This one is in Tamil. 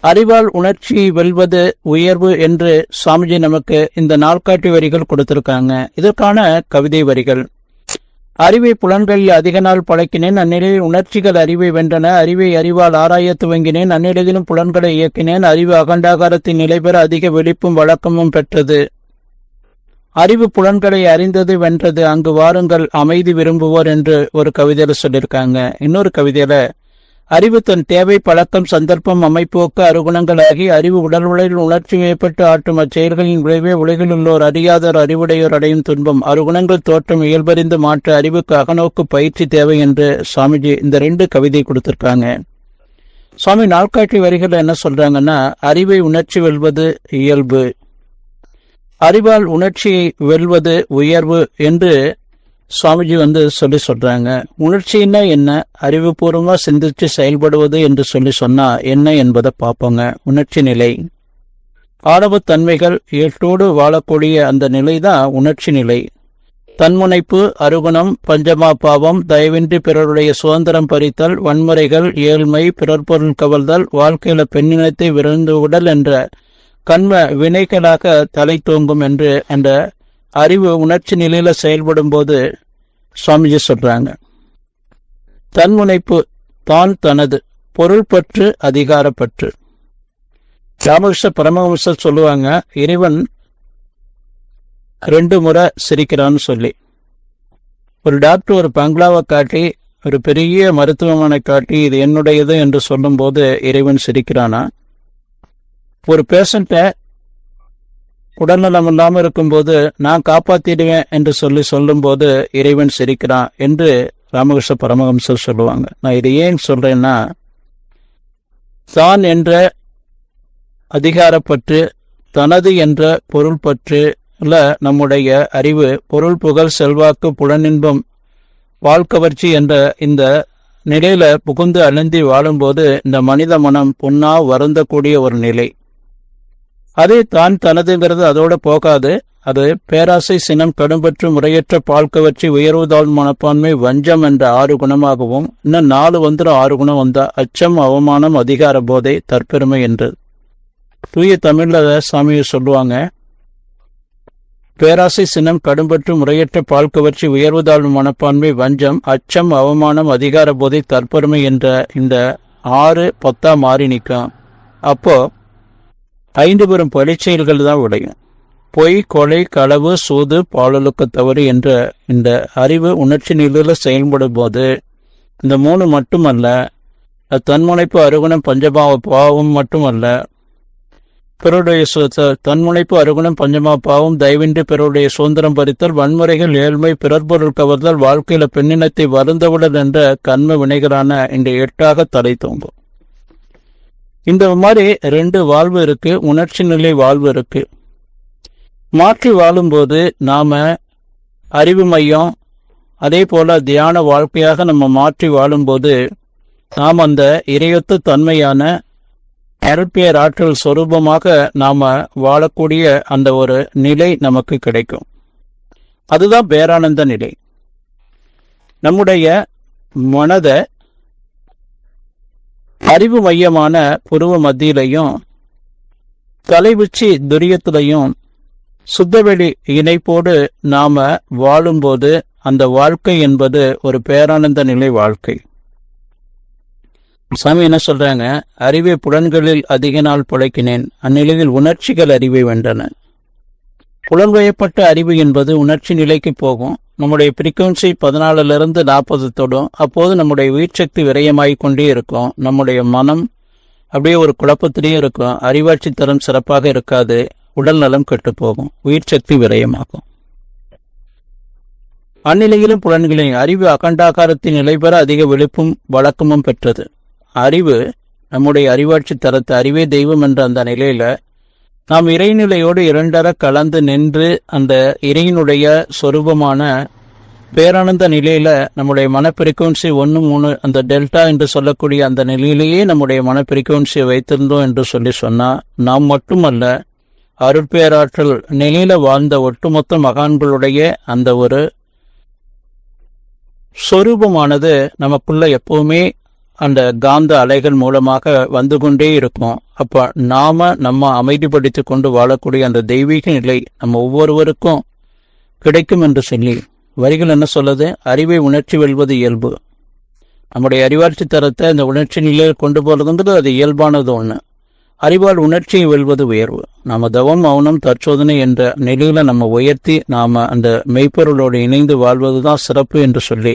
அறிவால் உணர்ச்சி வெல்வது உயர்வு என்று சாமிஜி நமக்கு இந்த நாள்காட்டி வரிகள் கொடுத்திருக்காங்க. இதற்கான கவிதை வரிகள். அறிவை புலன்களில் அதிக நாள் பழக்கினேன் அந்நிலையில் உணர்ச்சிகள் அறிவை வென்றன. அறிவை அறிவால் ஆராய துவங்கினேன் அந்நிலையிலும் புலன்களை இயக்கினேன். அறிவு அகண்டாகாரத்தின் நிலை பெற அதிக வெளிப்பும் வழக்கமும் பெற்றது. அறிவு புலன்களை அறிந்தது வென்றது. அங்கு வாருங்கள் அமைதி விரும்புவோர் என்று ஒரு கவிதையில சொல்லியிருக்காங்க. இன்னொரு கவிதையில அறிவு தன் தேவை பழக்கம் சந்தர்ப்பம் அமைப்போக்கு அருகுணங்களாகி அறிவு உடல் உடலில் உணர்ச்சி மேற்பட்டு ஆற்றும் அச்செயல்களின் விளைவே உலகில் உள்ளோர் அறியாதோர் அறிவுடையோர் அடையும் துன்பம். அருகுணங்கள் தோற்றம் இயல்பறிந்து மாற்ற அறிவுக்கு அகநோக்கு பயிற்சி தேவை என்று சுவாமிஜி இந்த ரெண்டு கவிதை கொடுத்திருக்காங்க. சுவாமி நாள்காட்டி வரிகள் என்ன சொல்றாங்கன்னா அறிவை உணர்ச்சி வெல்வது இயல்பு. அறிவால் உணர்ச்சியை வெல்வது உயர்வு என்று சுவாமிஜி வந்து சொல்லி சொல்றாங்க உணர்ச்சின்னா என்ன? அறிவுபூர்வமா சிந்திச்சு செயல்படுவது என்று சொல்லி சொன்னா என்ன என்பதை பார்ப்போங்க. உணர்ச்சி நிலை. ஆடவத்தன்மைகள் ஏற்றோடு வாழக்கூடிய அந்த நிலைதான் உணர்ச்சி நிலை. தன்முனைப்பு அருகுணம் பஞ்சமா பாவம் தயவின்றி பிறருடைய சுதந்திரம் பறித்தல் வன்முறைகள் ஏழ்மை பிறர் பொருள் கவர்தல் வாழ்க்கையில பெண்ணினத்தை விருந்து உடல் என்ற கண்ம வினைகளாக தலை தூங்கும் என்று அந்த அறிவு உணர்ச்சி நிலையில செயல்படும் போது சுவாமிஜி சொல்றாங்க தன்முனைப்பு தான் தனது பொருள் பற்று அதிகாரப்பற்று ராமகிருஷ்ண பரமஹம்சர் சொல்லுவாங்க இறைவன் ரெண்டு முறை சிரிக்கிறான்னு சொல்லி. ஒரு டாக்டர் ஒரு பங்களாவை காட்டி ஒரு பெரிய மருத்துவமனை காட்டி இது என்னுடையது என்று சொல்லும்போது இறைவன் சிரிக்கிறானா? ஒரு பேஷண்ட்டை உடல்நலம் இல்லாமல் இருக்கும்போது நான் காப்பாத்திடுவேன் என்று சொல்லி சொல்லும்போது இறைவன் சிரிக்கிறான் என்று ராமகிருஷ்ண பரமஹம்சர் சொல்லுவாங்க. நான் இதை ஏன் சொல்றேன்னா தான் என்ற அதிகாரப்பற்று தனது என்ற பொருள் பற்றுல நம்முடைய அறிவு பொருள் புகழ் செல்வாக்கு புலனின்பம் வாழ்க்கவர்ச்சி என்ற இந்த நிலையில புகுந்து அழுந்தி வாழும்போது இந்த மனித மனம் புண்ணா வருந்தக்கூடிய ஒரு நிலை. அதே தான் தனதுங்கிறது அதோட போகாது. அது பேராசை சினம் கடும்பற்று முறையற்ற பால் கவர்ச்சி மனப்பான்மை வஞ்சம் என்ற ஆறு குணமாகவும் இன்னும் நாலு வந்துடும் ஆறு குணம் வந்தா அச்சம் அவமானம் அதிகார போதை தற்பெருமை என்று. தூய தமிழ்ல சாமியை சொல்லுவாங்க. பேராசை சினம் கடும்பற்று முறையற்ற பால் கவர்ச்சி மனப்பான்மை வஞ்சம் அச்சம் அவமானம் அதிகார போதை தற்பெருமை என்ற இந்த ஆறு பத்தா மாறி நிற்கும். அப்போ ஐந்து பெரும் பழிச்செயல்கள் தான் உடையும் பொய் கொலை களவு சூது பாலலுக்கு தவறு என்ற இந்த அறிவு உணர்ச்சி நிலையில் செயல்படும் போது இந்த மூணு மட்டுமல்ல தன்முனைப்பு அருகுணம் பஞ்சபாவ பாவம் மட்டுமல்ல பிறருடைய தன்முனைப்பு அருகுணம் பஞ்சமா பாவம் தயவின்றி பிறருடைய சுதந்திரம் பறித்தல் வன்முறைகள் ஏழ்மை பிறர் பொருள் கவர்தல் வாழ்க்கையில பெண்ணினத்தை வருந்தவுடன் என்ற கண்ம வினைகளான இந்த எட்டாக தலை தோங்கும் இந்த மாதிரி ரெண்டு வாழ்வு இருக்கு உணர்ச்சி நிலை வாழ்வு இருக்கு. மாற்றி வாழும்போது நாம அறிவு மையம் அதே போல தியான வாழ்க்கையாக நம்ம மாற்றி வாழும்போது நாம் அந்த இறையொத்து தன்மையான அருட்பேர் ஆற்றல் சொரூபமாக நாம வாழக்கூடிய அந்த ஒரு நிலை நமக்கு கிடைக்கும். அதுதான் பேரானந்த நிலை. நம்முடைய மனதை அறிவு மையமான புருவ மத்தியிலையும் தலைவுச்சி துரியத்திலையும் சுத்தவெளி இணைப்போடு நாம வாழும்போது அந்த வாழ்க்கை என்பது ஒரு பேரானந்த நிலை வாழ்க்கை. சாமி என்ன சொல்றாங்க? அறிவை புலன்களில் அதிக நாள் பிழைக்கினேன். அந்நிலையில் உணர்ச்சிகள் அறிவை வென்றன. புலன்வயப்பட்ட அறிவு என்பது உணர்ச்சி நிலைக்கு போகும். நம்முடைய ஃப்ரீக்குவன்சி பதினாலுலேருந்து நாற்பது தொடும். அப்போது நம்முடைய உயிர் சக்தி கொண்டே இருக்கும். நம்முடைய மனம் அப்படியே ஒரு குழப்பத்திலேயே இருக்கும். அறிவாட்சி தரம் சிறப்பாக இருக்காது. உடல் நலம் கெட்டு போகும் உயிர் சக்தி விரயமாகும். அந்நிலையிலும் புலன்களின் அறிவு அகண்டாகாரத்தின் நிலை பெற அதிக விழிப்பும் வழக்கமும் பெற்றது. அறிவு நம்முடைய அறிவாட்சி தரத்தை அறிவே தெய்வம் என்ற அந்த நிலையில நாம் இறைநிலையோடு இரண்டர கலந்து நின்று அந்த இறையினுடைய சொரூபமான பேரானந்த நிலையில நம்முடைய மன பிரிக்குவன்சி ஒன்று மூணு அந்த டெல்டா என்று சொல்லக்கூடிய அந்த நிலையிலேயே நம்முடைய மன பிரிக்குவன்சியை வைத்திருந்தோம் என்று சொல்லி சொன்னா நாம் மட்டுமல்ல அருட்பேராற்றல் நிலையில வாழ்ந்த ஒட்டுமொத்த மகான்களுடைய அந்த ஒரு சொரூபமானது நமக்குள்ள எப்பவுமே அந்த காந்த அலைகள் மூலமாக வந்து கொண்டே இருக்கும். அப்ப நாம நம்ம அமைதிப்படுத்தி கொண்டு வாழக்கூடிய அந்த தெய்வீக நிலை நம்ம ஒவ்வொருவருக்கும் கிடைக்கும் என்று சொல்லி வரிகள் என்ன சொல்லுது? அறிவை உணர்ச்சி வெல்வது இயல்பு. நம்முடைய அறிவாட்சி தரத்தை அந்த உணர்ச்சி நிலையில் கொண்டு போறதுங்கிறது அது இயல்பானது ஒன்று அறிவால் உணர்ச்சியை வெல்வது உயர்வு நாம தவம் மௌனம் தற்சோதனை என்ற நிலையில நம்ம உயர்த்தி நாம அந்த மெய்ப்பொருளோடு இணைந்து வாழ்வதுதான் சிறப்பு என்று சொல்லி